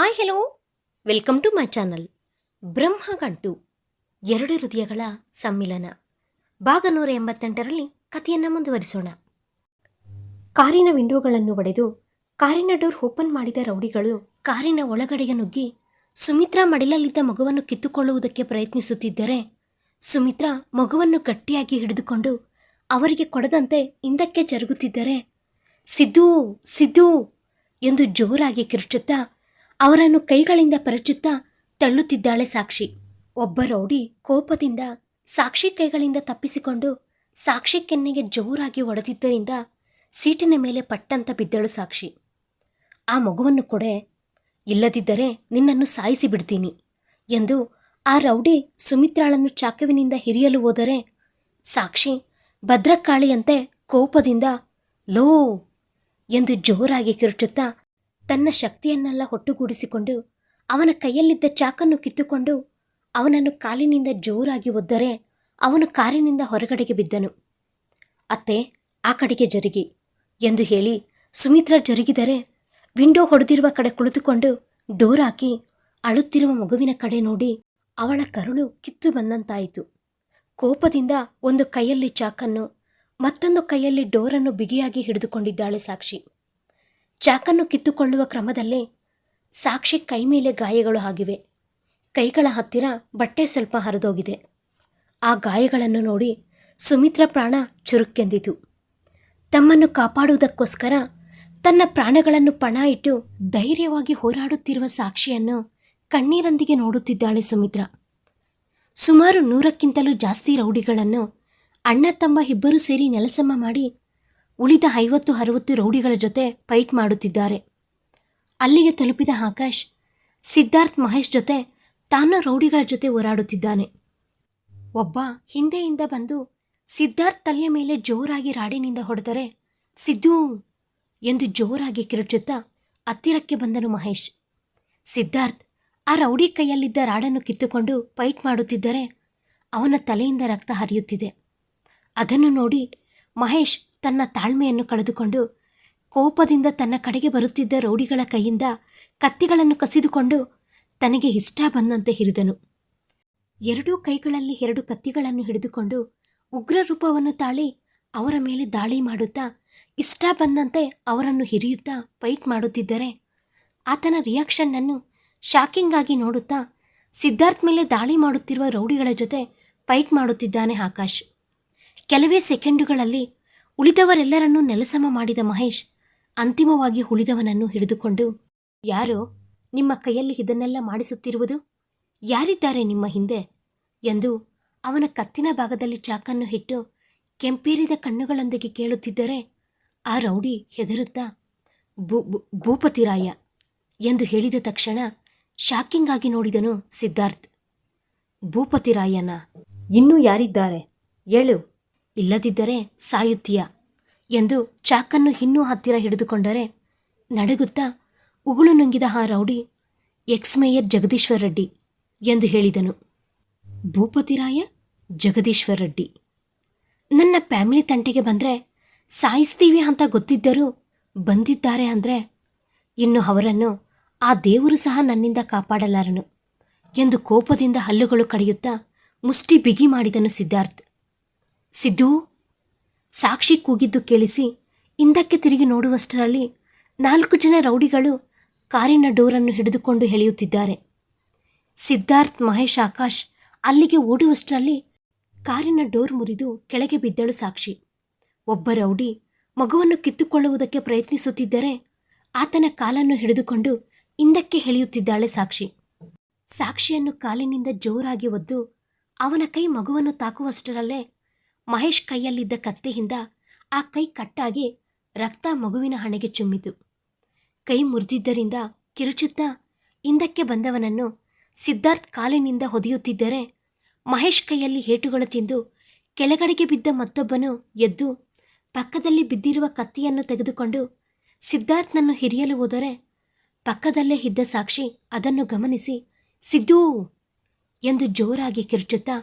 Hi hello welcome to my channel Brahmagantu, ಎರಡು ಹೃದಯಗಳ ಸಮ್ಮಿಲನ. ಭಾಗ ನೂರ ಎಂಬತ್ತೆಂಟರಲ್ಲಿ ಕಥೆಯನ್ನು ಮುಂದುವರಿಸೋಣ. ಕಾರಿನ ವಿಂಡೋಗಳನ್ನು ಒಡೆದು ಕಾರಿನ ಡೋರ್ ಓಪನ್ ಮಾಡಿದ ರೌಡಿಗಳು ಕಾರಿನ ಒಳಗಡೆಗೆ ನುಗ್ಗಿ ಸುಮಿತ್ರಾ ಮಡಿಲಲ್ಲಿದ್ದ ಮಗುವನ್ನು ಕಿತ್ತುಕೊಳ್ಳುವುದಕ್ಕೆ ಪ್ರಯತ್ನಿಸುತ್ತಿದ್ದರೆ ಸುಮಿತ್ರಾ ಮಗುವನ್ನು ಗಟ್ಟಿಯಾಗಿ ಹಿಡಿದುಕೊಂಡು ಅವರಿಗೆ ಕೊಡದಂತೆ ಹಿಂದಕ್ಕೆ ಜರುಗುತ್ತಿದ್ದರೆ, ಸಿದ್ದು ಸಿದ್ದು ಎಂದು ಜೋರಾಗಿ ಕಿರುಚುತ್ತಾ ಅವರನ್ನು ಕೈಗಳಿಂದ ಪರಚುತ್ತಾ ತಳ್ಳುತ್ತಿದ್ದಾಳೆ ಸಾಕ್ಷಿ. ಒಬ್ಬ ರೌಡಿ ಕೋಪದಿಂದ ಸಾಕ್ಷಿ ಕೈಗಳಿಂದ ತಪ್ಪಿಸಿಕೊಂಡು ಸಾಕ್ಷಿ ಕೆನ್ನೆಗೆ ಜೋರಾಗಿ ಒಡೆದಿದ್ದರಿಂದ ಸೀಟಿನ ಮೇಲೆ ಪಟ್ಟಂತ ಬಿದ್ದಳು ಸಾಕ್ಷಿ. ಆ ಮಗುವನ್ನು ಕೊಡೆ, ಇಲ್ಲದಿದ್ದರೆ ನಿನ್ನನ್ನು ಸಾಯಿಸಿ ಬಿಡ್ತೀನಿ ಎಂದು ಆ ರೌಡಿ ಸುಮಿತ್ರಾಳನ್ನು ಚಾಕುವಿನಿಂದ ಹಿರಿಯಲು ಹೋದರೆ ಸಾಕ್ಷಿ ಭದ್ರಕಾಳಿಯಂತೆ ಕೋಪದಿಂದ ಲೋ ಎಂದು ಜೋರಾಗಿ ಕಿರುಚುತ್ತಾ ತನ್ನ ಶಕ್ತಿಯನ್ನೆಲ್ಲ ಒಟ್ಟುಗೂಡಿಸಿಕೊಂಡು ಅವನ ಕೈಯಲ್ಲಿದ್ದ ಚಾಕನ್ನು ಕಿತ್ತುಕೊಂಡು ಅವನನ್ನು ಕಾಲಿನಿಂದ ಜೋರಾಗಿ ಒದ್ದರೆ ಅವನು ಕಾರಿನಿಂದ ಹೊರಗಡೆಗೆ ಬಿದ್ದನು. ಅತ್ತೆ, ಆ ಕಡೆಗೆ ಜರುಗಿ ಎಂದು ಹೇಳಿ ಸುಮಿತ್ರಾ ಜರುಗಿದರೆ ವಿಂಡೋ ಹೊಡೆದಿರುವ ಕಡೆ ಕುಳಿತುಕೊಂಡು ಡೋರ್ ಹಾಕಿ ಅಳುತ್ತಿರುವ ಮಗುವಿನ ಕಡೆ ನೋಡಿ ಅವಳ ಕರುಳು ಕಿತ್ತು ಬಂದಂತಾಯಿತು. ಕೋಪದಿಂದ ಒಂದು ಕೈಯಲ್ಲಿ ಚಾಕನ್ನು ಮತ್ತೊಂದು ಕೈಯಲ್ಲಿ ಡೋರನ್ನು ಬಿಗಿಯಾಗಿ ಹಿಡಿದುಕೊಂಡಿದ್ದಾಳೆ ಸಾಕ್ಷಿ. ಚಾಕನ್ನು ಕಿತ್ತುಕೊಳ್ಳುವ ಕ್ರಮದಲ್ಲೇ ಸಾಕ್ಷಿ ಕೈ ಮೇಲೆ ಗಾಯಗಳು ಆಗಿವೆ. ಕೈಗಳ ಹತ್ತಿರ ಬಟ್ಟೆ ಸ್ವಲ್ಪ ಹರಿದೋಗಿದೆ. ಆ ಗಾಯಗಳನ್ನು ನೋಡಿ ಸುಮಿತ್ರ ಪ್ರಾಣ ಚುರುಕ್ಕೆಂದಿತು. ತಮ್ಮನ್ನು ಕಾಪಾಡುವುದಕ್ಕೋಸ್ಕರ ತನ್ನ ಪ್ರಾಣಗಳನ್ನು ಪಣ ಇಟ್ಟು ಧೈರ್ಯವಾಗಿ ಹೋರಾಡುತ್ತಿರುವ ಸಾಕ್ಷಿಯನ್ನು ಕಣ್ಣೀರೊಂದಿಗೆ ನೋಡುತ್ತಿದ್ದಾಳೆ ಸುಮಿತ್ರ. ಸುಮಾರು ನೂರಕ್ಕಿಂತಲೂ ಜಾಸ್ತಿ ರೌಡಿಗಳನ್ನು ಅಣ್ಣ ತಮ್ಮ ಇಬ್ಬರು ಸೇರಿ ನೆಲಸಮ ಮಾಡಿ ಉಳಿದ ಐವತ್ತು ಅರವತ್ತು ರೌಡಿಗಳ ಜೊತೆ ಫೈಟ್ ಮಾಡುತ್ತಿದ್ದಾರೆ. ಅಲ್ಲಿಗೆ ತಲುಪಿದ ಆಕಾಶ್, ಸಿದ್ಧಾರ್ಥ್ ಮಹೇಶ್ ಜೊತೆ ತಾನು ರೌಡಿಗಳ ಜೊತೆ ಹೋರಾಡುತ್ತಿದ್ದಾನೆ. ಒಬ್ಬ ಹಿಂದೆಯಿಂದ ಬಂದು ಸಿದ್ಧಾರ್ಥ್ ತಲೆಯ ಮೇಲೆ ಜೋರಾಗಿ ರಾಡಿನಿಂದ ಹೊಡೆದರೆ ಸಿದ್ದು ಎಂದು ಜೋರಾಗಿ ಕಿರುಚುತ್ತಾ ಹತ್ತಿರಕ್ಕೆ ಬಂದನು ಮಹೇಶ್. ಸಿದ್ಧಾರ್ಥ್ ಆ ರೌಡಿ ಕೈಯಲ್ಲಿದ್ದ ರಾಡನ್ನು ಕಿತ್ತುಕೊಂಡು ಫೈಟ್ ಮಾಡುತ್ತಿದ್ದರೆ ಅವನ ತಲೆಯಿಂದ ರಕ್ತ ಹರಿಯುತ್ತಿದೆ. ಅದನ್ನು ನೋಡಿ ಮಹೇಶ್ ತನ್ನ ತಾಳ್ಮೆಯನ್ನು ಕಳೆದುಕೊಂಡು ಕೋಪದಿಂದ ತನ್ನ ಕಡೆಗೆ ಬರುತ್ತಿದ್ದ ರೌಡಿಗಳ ಕೈಯಿಂದ ಕತ್ತಿಗಳನ್ನು ಕಸಿದುಕೊಂಡು ತನಗೆ ಇಷ್ಟ ಬಂದಂತೆ ಹಿರಿದನು. ಎರಡೂ ಕೈಗಳಲ್ಲಿ ಎರಡು ಕತ್ತಿಗಳನ್ನು ಹಿಡಿದುಕೊಂಡು ಉಗ್ರ ರೂಪವನ್ನು ತಾಳಿ ಅವರ ಮೇಲೆ ದಾಳಿ ಮಾಡುತ್ತಾ ಇಷ್ಟ ಬಂದಂತೆ ಅವರನ್ನು ಹಿರಿಯುತ್ತಾ ಫೈಟ್ ಮಾಡುತ್ತಿದ್ದರೆ ಆತನ ರಿಯಾಕ್ಷನ್ನನ್ನು ಶಾಕಿಂಗ್ ಆಗಿ ನೋಡುತ್ತಾ ಸಿದ್ಧಾರ್ಥ್ ಮೇಲೆ ದಾಳಿ ಮಾಡುತ್ತಿರುವ ರೌಡಿಗಳ ಜೊತೆ ಫೈಟ್ ಮಾಡುತ್ತಿದ್ದಾನೆ ಆಕಾಶ್. ಕೆಲವೇ ಸೆಕೆಂಡುಗಳಲ್ಲಿ ಉಳಿದವರೆಲ್ಲರನ್ನೂ ನೆಲಸಮ ಮಾಡಿದ ಮಹೇಶ್ ಅಂತಿಮವಾಗಿ ಉಳಿದವನನ್ನು ಹಿಡಿದುಕೊಂಡು, ಯಾರೋ, ನಿಮ್ಮ ಕೈಯಲ್ಲಿ ಇದನ್ನೆಲ್ಲ ಮಾಡಿಸುತ್ತಿರುವುದು? ಯಾರಿದ್ದಾರೆ ನಿಮ್ಮ ಹಿಂದೆ? ಎಂದು ಅವನ ಕತ್ತಿನ ಭಾಗದಲ್ಲಿ ಚಾಕನ್ನು ಇಟ್ಟು ಕೆಂಪೇರಿದ ಕಣ್ಣುಗಳೊಂದಿಗೆ ಕೇಳುತ್ತಿದ್ದರೆ ಆ ರೌಡಿ ಹೆದರುತ್ತಾ, ಭೂ ಭೂಪತಿರಾಯ ಎಂದು ಹೇಳಿದ ತಕ್ಷಣ ಶಾಕಿಂಗ್ ಆಗಿ ನೋಡಿದನು ಸಿದ್ಧಾರ್ಥ್. ಭೂಪತಿರಾಯನ, ಇನ್ನೂ ಯಾರಿದ್ದಾರೆ? ಹೇಳು. ಇಲ್ಲದಿದ್ದರೆ ಸಾಯುತ್ತೀಯ ಎಂದು ಚಾಕನ್ನು ಇನ್ನೂ ಹತ್ತಿರ ಹಿಡಿದುಕೊಂಡರೆ ನಡುಗುತ್ತಾ ಉಗುಳು ನುಂಗಿದ ಆ rowdy ex mayor Jagadishwara Reddy ಎಂದು ಹೇಳಿದನು. ಭೂಪತಿರಾಯ ಜಗದೀಶ್ವರ ರೆಡ್ಡಿ. ನನ್ನ ಫ್ಯಾಮಿಲಿ ತಂಟೆಗೆ ಬಂದರೆ ಸಾಯಿಸ್ತೀವಿ ಅಂತ ಗೊತ್ತಿದ್ದರೂ ಬಂದಿದ್ದಾರೆ ಅಂದರೆ ಇನ್ನು ಅವರನ್ನು ಆ ದೇವರು ಸಹ ನನ್ನಿಂದ ಕಾಪಾಡಲಾರನು ಎಂದು ಕೋಪದಿಂದ ಹಲ್ಲುಗಳು ಕಡಿಯುತ್ತಾ ಮುಷ್ಟಿ ಬಿಗಿ ಮಾಡಿದನು ಸಿದ್ಧಾರ್ಥ್. ಸಿದ್ದು, ಸಾಕ್ಷಿ ಕೂಗಿದ್ದು ಕೇಳಿಸಿ ಹಿಂದಕ್ಕೆ ತಿರುಗಿ ನೋಡುವಷ್ಟರಲ್ಲಿ ನಾಲ್ಕು ಜನ ರೌಡಿಗಳು ಕಾರಿನ ಡೋರನ್ನು ಹಿಡಿದುಕೊಂಡು ಎಳೆಯುತ್ತಿದ್ದಾರೆ. ಸಿದ್ಧಾರ್ಥ್, ಮಹೇಶ್, ಆಕಾಶ್ ಅಲ್ಲಿಗೆ ಓಡುವಷ್ಟರಲ್ಲಿ ಕಾರಿನ ಡೋರ್ ಮುರಿದು ಕೆಳಗೆ ಬಿದ್ದಳು ಸಾಕ್ಷಿ. ಒಬ್ಬ ರೌಡಿ ಮಗುವನ್ನು ಕಿತ್ತುಕೊಳ್ಳುವುದಕ್ಕೆ ಪ್ರಯತ್ನಿಸುತ್ತಿದ್ದರೆ ಆತನ ಕಾಲನ್ನು ಹಿಡಿದುಕೊಂಡು ಹಿಂದಕ್ಕೆ ಎಳೆಯುತ್ತಿದ್ದಾಳೆ ಸಾಕ್ಷಿ. ಸಾಕ್ಷಿಯನ್ನು ಕಾಲಿನಿಂದ ಜೋರಾಗಿ ಒದ್ದು ಅವನ ಕೈ ಮಗುವನ್ನು ತಾಕುವಷ್ಟರಲ್ಲೇ ಮಹೇಶ್ ಕೈಯಲ್ಲಿದ್ದ ಕತ್ತೆಯಿಂದ ಆ ಕೈ ಕಟ್ಟಾಗಿ ರಕ್ತ ಮಗುವಿನ ಹಣೆಗೆ ಚುಮ್ಮಿತು. ಕೈ ಮುರಿದಿದ್ದರಿಂದ ಕಿರುಚುತ್ತಾ ಹಿಂದಕ್ಕೆ ಬಂದವನನ್ನು ಸಿದ್ಧಾರ್ಥ್ ಕಾಲಿನಿಂದ ಹೊದೆಯುತ್ತಿದ್ದರೆ ಮಹೇಶ್ ಕೈಯಲ್ಲಿ ಏಟುಗಳು ತಿಂದು ಕೆಳಗಡೆಗೆ ಬಿದ್ದ ಮತ್ತೊಬ್ಬನು ಎದ್ದು ಪಕ್ಕದಲ್ಲಿ ಬಿದ್ದಿರುವ ಕತ್ತಿಯನ್ನು ತೆಗೆದುಕೊಂಡು ಸಿದ್ಧಾರ್ಥ್ನನ್ನು ಹಿರಿಯಲು ಹೋದರೆ ಪಕ್ಕದಲ್ಲೇ ಇದ್ದ ಸಾಕ್ಷಿ ಅದನ್ನು ಗಮನಿಸಿ, ಸಿದ್ದು! ಎಂದು ಜೋರಾಗಿ ಕಿರುಚುತ್ತಾ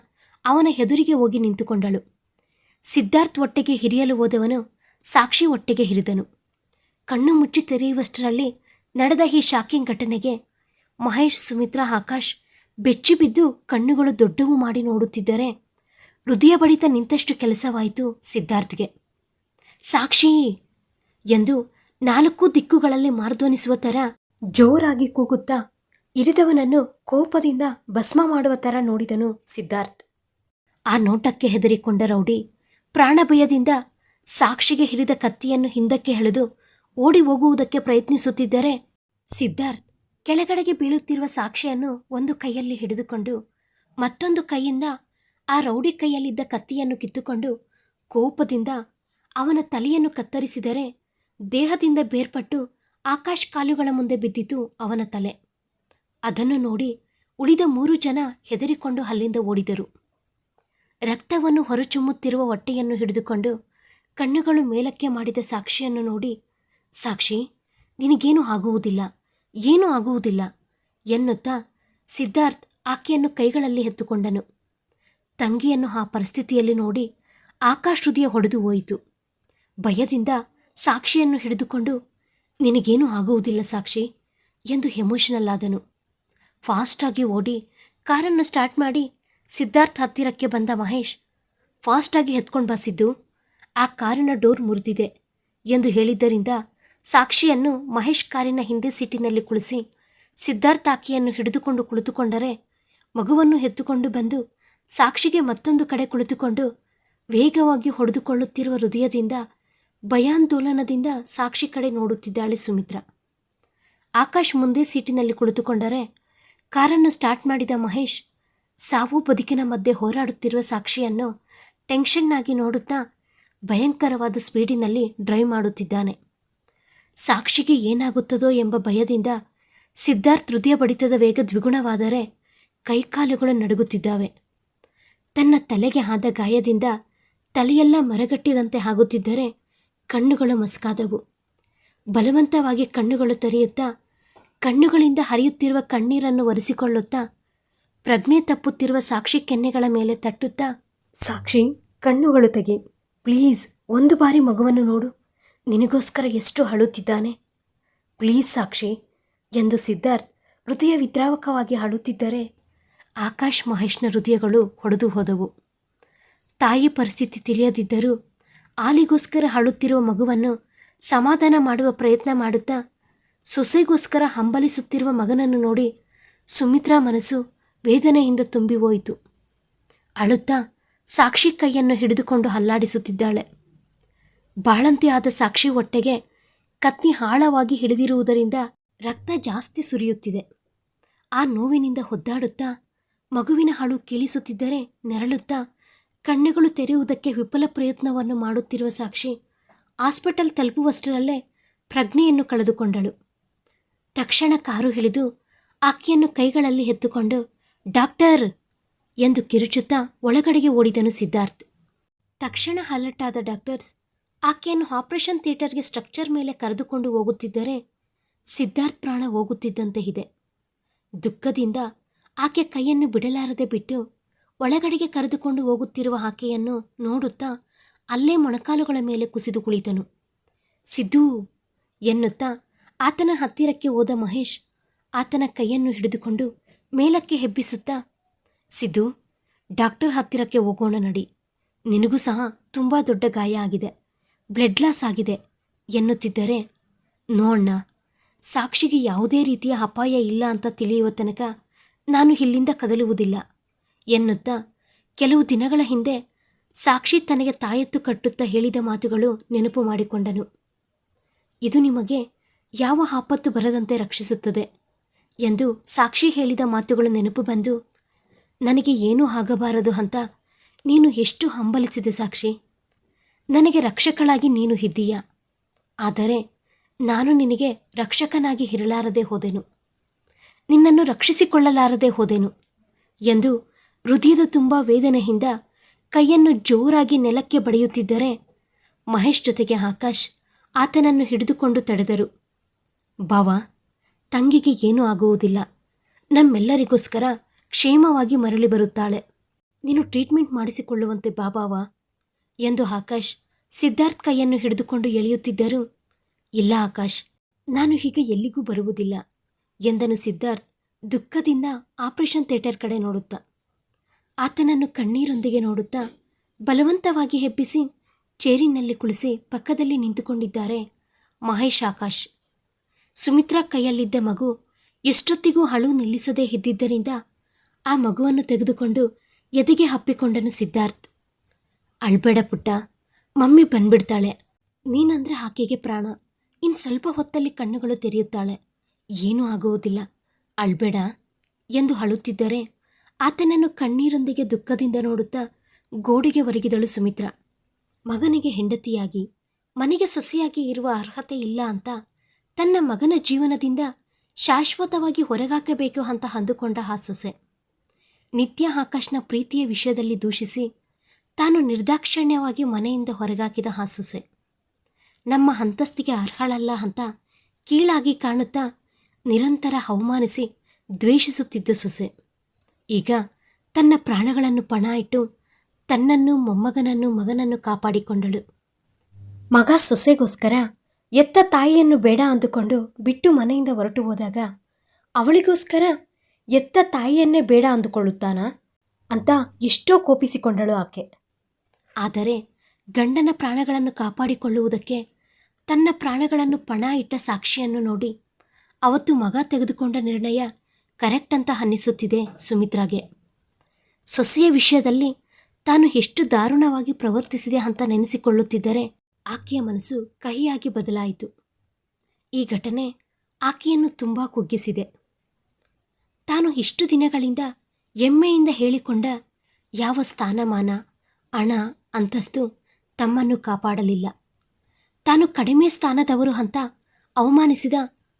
ಅವನ ಎದುರಿಗೆ ಹೋಗಿ ನಿಂತುಕೊಂಡಳು. ಸಿದ್ಧಾರ್ಥ್ ಒಟ್ಟಿಗೆ ಹಿರಿಯಲು ಹೋದವನು ಸಾಕ್ಷಿ ಒಟ್ಟಿಗೆ ಹಿರಿದನು ಕಣ್ಣು ಮುಚ್ಚಿ ತೆರೆಯುವಷ್ಟರಲ್ಲಿ ನಡೆದ ಈ ಶಾಕಿಂಗ್ ಘಟನೆಗೆ ಮಹೇಶ್, ಸುಮಿತ್ರಾ, ಆಕಾಶ್ ಬೆಚ್ಚಿಬಿದ್ದು ಕಣ್ಣುಗಳು ದೊಡ್ಡವು ಮಾಡಿ ನೋಡುತ್ತಿದ್ದರೆ ಹೃದಯ ಬಡಿತ ನಿಂತಷ್ಟು ಕೆಲಸವಾಯಿತು ಸಿದ್ಧಾರ್ಥ್ಗೆ. ಸಾಕ್ಷಿ ಎಂದು ನಾಲ್ಕು ದಿಕ್ಕುಗಳಲ್ಲಿ ಮಾರ್ಧ್ವನಿಸುವ ಥರ ಜೋರಾಗಿ ಕೂಗುತ್ತಾ ಇರಿದವನನ್ನು ಕೋಪದಿಂದ ಭಸ್ಮ ಮಾಡುವ ಥರ ನೋಡಿದನು ಸಿದ್ಧಾರ್ಥ್. ಆ ನೋಟಕ್ಕೆ ಹೆದರಿಕೊಂಡ ರೌಡಿ ಪ್ರಾಣಭಯದಿಂದ ಸಾಕ್ಷಿಗೆ ಹಿರಿದ ಕತ್ತಿಯನ್ನು ಹಿಂದಕ್ಕೆ ಎಳೆದು ಓಡಿ ಹೋಗುವುದಕ್ಕೆ ಪ್ರಯತ್ನಿಸುತ್ತಿದ್ದರೆ ಸಿದ್ಧಾರ್ಥ್ ಕೆಳಗಡೆಗೆ ಬೀಳುತ್ತಿರುವ ಸಾಕ್ಷಿಯನ್ನು ಒಂದು ಕೈಯಲ್ಲಿ ಹಿಡಿದುಕೊಂಡು ಮತ್ತೊಂದು ಕೈಯಿಂದ ಆ ರೌಡಿ ಕೈಯಲ್ಲಿದ್ದ ಕತ್ತಿಯನ್ನು ಕಿತ್ತುಕೊಂಡು ಕೋಪದಿಂದ ಅವನ ತಲೆಯನ್ನು ಕತ್ತರಿಸಿದರೆ ದೇಹದಿಂದ ಬೇರ್ಪಟ್ಟು ಆಕಾಶ್ ಕಾಲುಗಳ ಮುಂದೆ ಬಿದ್ದಿತು ಅವನ ತಲೆ. ಅದನ್ನು ನೋಡಿ ಉಳಿದ ಮೂರು ಜನ ಹೆದರಿಕೊಂಡು ಅಲ್ಲಿಂದ ಓಡಿದರು. ರಕ್ತವನ್ನು ಹೊರಚುಮ್ಮುತ್ತಿರುವ ಹೊಟ್ಟೆಯನ್ನು ಹಿಡಿದುಕೊಂಡು ಕಣ್ಣುಗಳು ಮೇಲಕ್ಕೆ ಮಾಡಿದ ಸಾಕ್ಷಿಯನ್ನು ನೋಡಿ, ಸಾಕ್ಷಿ, ನಿನಗೇನು ಆಗುವುದಿಲ್ಲ, ಏನೂ ಆಗುವುದಿಲ್ಲ ಎನ್ನುತ್ತಾ ಸಿದ್ಧಾರ್ಥ್ ಆಕೆಯನ್ನು ಕೈಗಳಲ್ಲಿ ಎತ್ತುಕೊಂಡನು. ತಂಗಿಯನ್ನು ಆ ಪರಿಸ್ಥಿತಿಯಲ್ಲಿ ನೋಡಿ ಆಕಾಶ್ ಹೃದಯ ಹೊಡೆದು ಹೋಯಿತು. ಭಯದಿಂದ ಸಾಕ್ಷಿಯನ್ನು ಹಿಡಿದುಕೊಂಡು, ನಿನಗೇನೂ ಆಗುವುದಿಲ್ಲ ಸಾಕ್ಷಿ ಎಂದು ಎಮೋಷನಲ್ ಆದನು. ಫಾಸ್ಟಾಗಿ ಓಡಿ ಕಾರನ್ನು ಸ್ಟಾರ್ಟ್ ಮಾಡಿ ಸಿದ್ಧಾರ್ಥ್ ಹತ್ತಿರಕ್ಕೆ ಬಂದ ಮಹೇಶ್, ಫಾಸ್ಟಾಗಿ ಎತ್ಕೊಂಡು ಬಸಿದ್ದು ಆ ಕಾರಿನ ಡೋರ್ ಮುರಿದಿದೆ ಎಂದು ಹೇಳಿದ್ದರಿಂದ ಸಾಕ್ಷಿಯನ್ನು ಮಹೇಶ್ ಕಾರಿನ ಹಿಂದೆ ಸೀಟಿನಲ್ಲಿ ಕುಳಿಸಿ ಸಿದ್ಧಾರ್ಥ್ ಆಕೆಯನ್ನು ಹಿಡಿದುಕೊಂಡು ಕುಳಿತುಕೊಂಡರೆ ಮಗುವನ್ನು ಎತ್ತುಕೊಂಡು ಬಂದು ಸಾಕ್ಷಿಗೆ ಮತ್ತೊಂದು ಕಡೆ ಕುಳಿತುಕೊಂಡು ವೇಗವಾಗಿ ಹೊಡೆದುಕೊಳ್ಳುತ್ತಿರುವ ಹೃದಯದಿಂದ ಭಯಾಂದೋಲನದಿಂದ ಸಾಕ್ಷಿ ಕಡೆ ನೋಡುತ್ತಿದ್ದಾಳೆ ಸುಮಿತ್ರ. ಆಕಾಶ್ ಮುಂದೆ ಸೀಟಿನಲ್ಲಿ ಕುಳಿತುಕೊಂಡರೆ ಕಾರನ್ನು ಸ್ಟಾರ್ಟ್ ಮಾಡಿದ ಮಹೇಶ್ ಸಾವು ಬದುಕಿನ ಮಧ್ಯೆ ಹೋರಾಡುತ್ತಿರುವ ಸಾಕ್ಷಿಯನ್ನು ಟೆನ್ಷನ್ನಾಗಿ ನೋಡುತ್ತಾ ಭಯಂಕರವಾದ ಸ್ಪೀಡಿನಲ್ಲಿ ಡ್ರೈವ್ ಮಾಡುತ್ತಿದ್ದಾನೆ. ಸಾಕ್ಷಿಗೆ ಏನಾಗುತ್ತದೋ ಎಂಬ ಭಯದಿಂದ ಸಿದ್ಧಾರ್ಥ್ ಹೃದಯ ಬಡಿತದ ವೇಗ ದ್ವಿಗುಣವಾದರೆ ಕೈಕಾಲುಗಳು ನಡುಗುತ್ತಿದ್ದಾವೆ. ತನ್ನ ತಲೆಗೆ ಆದ ಗಾಯದಿಂದ ತಲೆಯೆಲ್ಲ ಮರಗಟ್ಟಿದಂತೆ ಆಗುತ್ತಿದ್ದರೆ ಕಣ್ಣುಗಳು ಮಸ್ಕಾದವು. ಬಲವಂತವಾಗಿ ಕಣ್ಣುಗಳು ತೆರೆಯುತ್ತಾ ಕಣ್ಣುಗಳಿಂದ ಹರಿಯುತ್ತಿರುವ ಕಣ್ಣೀರನ್ನು ಒರೆಸಿಕೊಳ್ಳುತ್ತಾ ಪ್ರಜ್ಞೆ ತಪ್ಪುತ್ತಿರುವ ಸಾಕ್ಷಿ ಕೆನ್ನೆಗಳ ಮೇಲೆ ತಟ್ಟುತ್ತಾ, ಸಾಕ್ಷಿ, ಕಣ್ಣುಗಳು ತೆಗಿ. ಪ್ಲೀಸ್, ಒಂದು ಬಾರಿ ಮಗುವನ್ನು ನೋಡು. ನಿನಗೋಸ್ಕರ ಎಷ್ಟು ಅಳುತ್ತಿದ್ದಾನೆ? ಪ್ಲೀಸ್ ಸಾಕ್ಷಿ, ಎಂದು ಸಿದ್ಧಾರ್ಥ್ ಹೃದಯ ವಿದ್ರಾವಕವಾಗಿ ಅಳುತ್ತಿದ್ದರೆ ಆಕಾಶ್ ಮಹೇಶ್ನ ಹೃದಯಗಳು ಹೊಡೆದು ಹೋದವು. ತಾಯಿ ಪರಿಸ್ಥಿತಿ ತಿಳಿಯದಿದ್ದರೂ ಆಲಿಗೋಸ್ಕರ ಅಳುತ್ತಿರುವ ಮಗುವನ್ನು ಸಮಾಧಾನ ಮಾಡುವ ಪ್ರಯತ್ನ ಮಾಡುತ್ತಾ, ಸೊಸೆಗೋಸ್ಕರ ಹಂಬಲಿಸುತ್ತಿರುವ ಮಗನನ್ನು ನೋಡಿ ಸುಮಿತ್ರಾ ಮನಸ್ಸು ವೇದನೆಯಿಂದ ತುಂಬಿ ಹೋಯಿತು. ಅಳುತ್ತಾ ಸಾಕ್ಷಿ ಕೈಯನ್ನು ಹಿಡಿದುಕೊಂಡು ಹಲ್ಲಾಡಿಸುತ್ತಿದ್ದಾಳೆ ಬಾಳಂತಿಯಾದ ಸಾಕ್ಷಿ ಹೊಟ್ಟೆಗೆ ಕತ್ತಿ ಆಳವಾಗಿ ಹಿಡಿದಿರುವುದರಿಂದ ರಕ್ತ ಜಾಸ್ತಿ ಸುರಿಯುತ್ತಿದೆ. ಆ ನೋವಿನಿಂದ ಒದ್ದಾಡುತ್ತಾ ಮಗುವಿನ ಹಾಳು ಕೇಳಿಸುತ್ತಿದ್ದರೆ ನೆರಳುತ್ತಾ ಕಣ್ಣುಗಳು ತೆರೆಯುವುದಕ್ಕೆ ವಿಫಲ ಪ್ರಯತ್ನವನ್ನು ಮಾಡುತ್ತಿರುವ ಸಾಕ್ಷಿ ಹಾಸ್ಪಿಟಲ್ ತಲುಪುವಷ್ಟರಲ್ಲೇ ಪ್ರಜ್ಞೆಯನ್ನು ಕಳೆದುಕೊಂಡಳು. ತಕ್ಷಣ ಕಾರು ಹಿಡಿದು ಆಕೆಯನ್ನು ಕೈಗಳಲ್ಲಿ ಎತ್ತುಕೊಂಡು ಡಾಕ್ಟರ್ ಎಂದು ಕಿರುಚುತ್ತಾ ಒಳಗಡೆಗೆ ಓಡಿದನು ಸಿದ್ಧಾರ್ಥ್. ತಕ್ಷಣ ಅಲರ್ಟ್ ಆದ ಡಾಕ್ಟರ್ಸ್, ಆಕೆಯನ್ನು ಆಪರೇಷನ್ ಥಿಯೇಟರ್ಗೆ ಸ್ಟ್ರಕ್ಚರ್ ಮೇಲೆ ಕರೆದುಕೊಂಡು ಹೋಗುತ್ತಿದ್ದರೆ ಸಿದ್ಧಾರ್ಥ್ ಪ್ರಾಣ ಹೋಗುತ್ತಿದ್ದಂತೆ ಇದೆ. ದುಃಖದಿಂದ ಆಕೆ ಕೈಯನ್ನು ಬಿಡಲಾರದೆ ಬಿಟ್ಟು ಒಳಗಡೆಗೆ ಕರೆದುಕೊಂಡು ಹೋಗುತ್ತಿರುವ ಆಕೆಯನ್ನು ನೋಡುತ್ತಾ ಅಲ್ಲೇ ಮೊಣಕಾಲುಗಳ ಮೇಲೆ ಕುಸಿದು ಕುಳಿತನು. ಸಿದ್ದು ಎನ್ನುತ್ತಾ ಆತನ ಹತ್ತಿರಕ್ಕೆ ಹೋದ ಮಹೇಶ್ ಆತನ ಕೈಯನ್ನು ಹಿಡಿದುಕೊಂಡು ಮೇಲಕ್ಕೆ ಹೆಬ್ಬಿಸುತ್ತಾ, ಸಿದ್ದು, ಡಾಕ್ಟರ್ ಹತ್ತಿರಕ್ಕೆ ಹೋಗೋಣ ನಡಿ. ನಿನಗೂ ಸಹ ತುಂಬ ದೊಡ್ಡ ಗಾಯ ಆಗಿದೆ. ಬ್ಲಡ್ ಲಾಸ್ ಆಗಿದೆ ಎನ್ನುತ್ತಿದ್ದರೆ ನೋಣ್ಣ ಸಾಕ್ಷಿಗೆ ಯಾವುದೇ ರೀತಿಯ ಅಪಾಯ ಇಲ್ಲ ಅಂತ ತಿಳಿಯುವ ತನಕ ನಾನು ಇಲ್ಲಿಂದ ಕದಲುವುದಿಲ್ಲ ಎನ್ನುತ್ತಾ, ಕೆಲವು ದಿನಗಳ ಹಿಂದೆ ಸಾಕ್ಷಿ ತನಗೆ ತಾಯತ್ತು ಕಟ್ಟುತ್ತಾ ಹೇಳಿದ ಮಾತುಗಳು ನೆನಪು ಮಾಡಿಕೊಂಡನು. ಇದು ನಿಮಗೆ ಯಾವ ಆಪತ್ತು ಬರದಂತೆ ರಕ್ಷಿಸುತ್ತದೆ? ಎಂದು ಸಾಕ್ಷಿ ಹೇಳಿದ ಮಾತುಗಳು ನೆನಪು ಬಂದು, ನನಗೆ ಏನೂ ಆಗಬಾರದು ಅಂತ ನೀನು ಎಷ್ಟು ಹಂಬಲಿಸಿದೆ ಸಾಕ್ಷಿ. ನನಗೆ ರಕ್ಷಕಳಾಗಿ ನೀನು ಇದ್ದೀಯ. ಆದರೆ ನಾನು ನಿನಗೆ ರಕ್ಷಕನಾಗಿ ಇರಲಾರದೆ ಹೋದೆನು. ನಿನ್ನನ್ನು ರಕ್ಷಿಸಿಕೊಳ್ಳಲಾರದೆ ಹೋದೆನು ಎಂದು ಹೃದಯದ ತುಂಬ ವೇದನೆಯಿಂದ ಕೈಯನ್ನು ಜೋರಾಗಿ ನೆಲಕ್ಕೆ ಬಡಿಯುತ್ತಿದ್ದರೆ ಮಹೇಶ್ ಜೊತೆಗೆ ಆಕಾಶ್ ಆತನನ್ನು ಹಿಡಿದುಕೊಂಡು ತಡೆದರು. ಬಾವ ತಂಗಿಗೆ ಏನೂ ಆಗುವುದಿಲ್ಲ. ನಮ್ಮೆಲ್ಲರಿಗೋಸ್ಕರ ಕ್ಷೇಮವಾಗಿ ಮರಳಿ ಬರುತ್ತಾಳೆ. ನೀನು ಟ್ರೀಟ್ಮೆಂಟ್ ಮಾಡಿಸಿಕೊಳ್ಳುವಂತೆ ಬಾಬಾವ. ಎಂದು ಆಕಾಶ್ ಸಿದ್ಧಾರ್ಥ್ ಕೈಯನ್ನು ಹಿಡಿದುಕೊಂಡು ಎಳೆಯುತ್ತಿದ್ದರೂ. ಇಲ್ಲ ಆಕಾಶ್, ನಾನು ಹೀಗೆ ಎಲ್ಲಿಗೂ ಬರುವುದಿಲ್ಲ ಎಂದನು ಸಿದ್ಧಾರ್ಥ್ ದುಃಖದಿಂದ ಆಪರೇಷನ್ ಥಿಯೇಟರ್ ಕಡೆ ನೋಡುತ್ತಾ. ಆತನನ್ನು ಕಣ್ಣೀರೊಂದಿಗೆ ನೋಡುತ್ತಾ ಬಲವಂತವಾಗಿ ಹೆಬ್ಬಿಸಿ ಚೇರಿನಲ್ಲಿ ಕುಳಿಸಿ ಪಕ್ಕದಲ್ಲಿ ನಿಂತುಕೊಂಡಿದ್ದಾರೆ ಮಹೇಶ್ ಆಕಾಶ್. ಸುಮಿತ್ರಾ ಕೈಯಲ್ಲಿದ್ದ ಮಗು ಎಷ್ಟೊತ್ತಿಗೂ ಅಳು ನಿಲ್ಲಿಸದೆ ಇದ್ದಿದ್ದರಿಂದ ಆ ಮಗುವನ್ನು ತೆಗೆದುಕೊಂಡು ಎದೆಗೆ ಹಪ್ಪಿಕೊಂಡನು ಸಿದ್ಧಾರ್ಥ್. ಅಳ್ಬೇಡ ಪುಟ್ಟ, ಮಮ್ಮಿ ಬಂದ್ಬಿಡ್ತಾಳೆ. ನೀನಂದ್ರೆ ಆಕೆಗೆ ಪ್ರಾಣ. ಇನ್ನು ಸ್ವಲ್ಪ ಹೊತ್ತಲ್ಲಿ ಕಣ್ಣುಗಳು ತೆರೆಯುತ್ತಾಳೆ. ಏನೂ ಆಗುವುದಿಲ್ಲ. ಅಳ್ಬೇಡ ಎಂದು ಅಳುತ್ತಿದ್ದರೆ ಆತನನ್ನು ಕಣ್ಣೀರೊಂದಿಗೆ ದುಃಖದಿಂದ ನೋಡುತ್ತಾ ಗೋಡೆಗೆ ಒರಗಿದಳು ಸುಮಿತ್ರಾ. ಮಗನಿಗೆ ಹೆಂಡತಿಯಾಗಿ, ಮನೆಗೆ ಸೊಸೆಯಾಗಿ ಇರುವ ಅರ್ಹತೆ ಇಲ್ಲ ಅಂತ ತನ್ನ ಮಗನ ಜೀವನದಿಂದ ಶಾಶ್ವತವಾಗಿ ಹೊರಗಾಕಬೇಕು ಅಂತ ಅಂದುಕೊಂಡ ಆ ಸೊಸೆ. ನಿತ್ಯ ಆಕಾಶ್ನ ಪ್ರೀತಿಯ ವಿಷಯದಲ್ಲಿ ದೂಷಿಸಿ ತಾನು ನಿರ್ದಾಕ್ಷಣ್ಯವಾಗಿ ಮನೆಯಿಂದ ಹೊರಗಾಕಿದ ಆ ಸೊಸೆ. ನಮ್ಮ ಅಂತಸ್ತಿಗೆ ಅರ್ಹಳಲ್ಲ ಅಂತ ಕೀಳಾಗಿ ಕಾಣುತ್ತಾ ನಿರಂತರ ಅವಮಾನಿಸಿ ದ್ವೇಷಿಸುತ್ತಿದ್ದ ಸೊಸೆ. ಈಗ ತನ್ನ ಪ್ರಾಣಗಳನ್ನು ಪಣ ಇಟ್ಟು ತನ್ನನ್ನು ಮೊಮ್ಮಗನನ್ನು ಮಗನನ್ನು ಕಾಪಾಡಿಕೊಂಡಳು. ಮಗ ಸೊಸೆಗೋಸ್ಕರ ಎತ್ತ ತಾಯಿಯನ್ನು ಬೇಡ ಅಂದುಕೊಂಡು ಬಿಟ್ಟು ಮನೆಯಿಂದ ಹೊರಟು ಹೋದಾಗ ಅವಳಿಗೋಸ್ಕರ ಎತ್ತ ತಾಯಿಯನ್ನೇ ಬೇಡ ಅಂದುಕೊಳ್ಳುತ್ತಾನಾ ಅಂತ ಎಷ್ಟೋ ಕೋಪಿಸಿಕೊಂಡಳು ಆಕೆ. ಆದರೆ ಗಂಡನ ಪ್ರಾಣಗಳನ್ನು ಕಾಪಾಡಿಕೊಳ್ಳುವುದಕ್ಕೆ ತನ್ನ ಪ್ರಾಣಗಳನ್ನು ಪಣ ಇಟ್ಟ ಸಾಕ್ಷಿಯನ್ನು ನೋಡಿ ಅವತ್ತು ಮಗ ತೆಗೆದುಕೊಂಡ ನಿರ್ಣಯ ಕರೆಕ್ಟ್ ಅಂತ ಅನ್ನಿಸುತ್ತಿದೆ ಸುಮಿತ್ರಾಗೆ. ಸೊಸೆಯ ವಿಷಯದಲ್ಲಿ ತಾನು ಎಷ್ಟು ದಾರುಣವಾಗಿ ಪ್ರವರ್ತಿಸಿದೆ ಅಂತ ನೆನೆಸಿಕೊಳ್ಳುತ್ತಿದ್ದರೆ ಆಕೆಯ ಮನಸ್ಸು ಕಹಿಯಾಗಿ ಬದಲಾಯಿತು. ಈ ಘಟನೆ ಆಕೆಯನ್ನು ತುಂಬ ಕುಗ್ಗಿಸಿದೆ. ತಾನು ಇಷ್ಟು ದಿನಗಳಿಂದ ಹೆಮ್ಮೆಯಿಂದ ಹೇಳಿಕೊಂಡ ಯಾವ ಸ್ಥಾನಮಾನ, ಹಣ, ಅಂತಸ್ತು ತಮ್ಮನ್ನು ಕಾಪಾಡಲಿಲ್ಲ. ತಾನು ಕಡಿಮೆ ಸ್ಥಾನದವರು ಅಂತ ಅವಮಾನಿಸಿದ